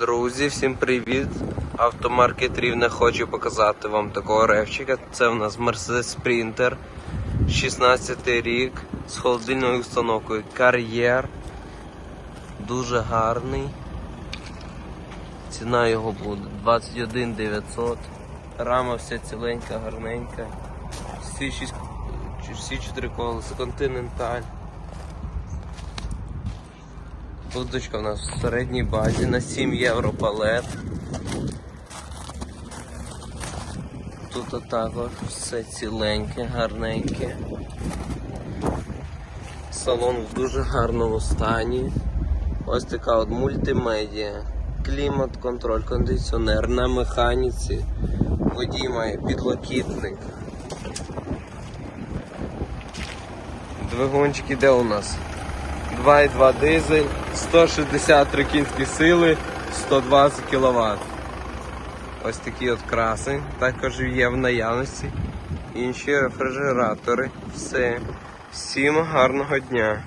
Друзі, всім привіт! Автомаркет Рівне хочу показати вам такого ревчика. Це у нас Mercedes Sprinter 16 рік з холодильною установкою Кар'єр. Дуже гарний. Ціна його буде 21 900. Рама вся ціленька, гарненька. Всі, шість, всі чотири колеса, континенталь. Будочка у нас в середній базі на 7 євро палет. Тут також все ціленьке, гарненьке. Салон в дуже гарному стані. Ось така от мультимедіа. Клімат, контроль, кондиціонер на механіці. Водій має підлокітник. Двигунчик іде у нас 2,2 дизель, 163 кінські сили, 120 кВт. Ось такі от краси. Також є в наявності. Інші рефрижератори. Все. Всім гарного дня!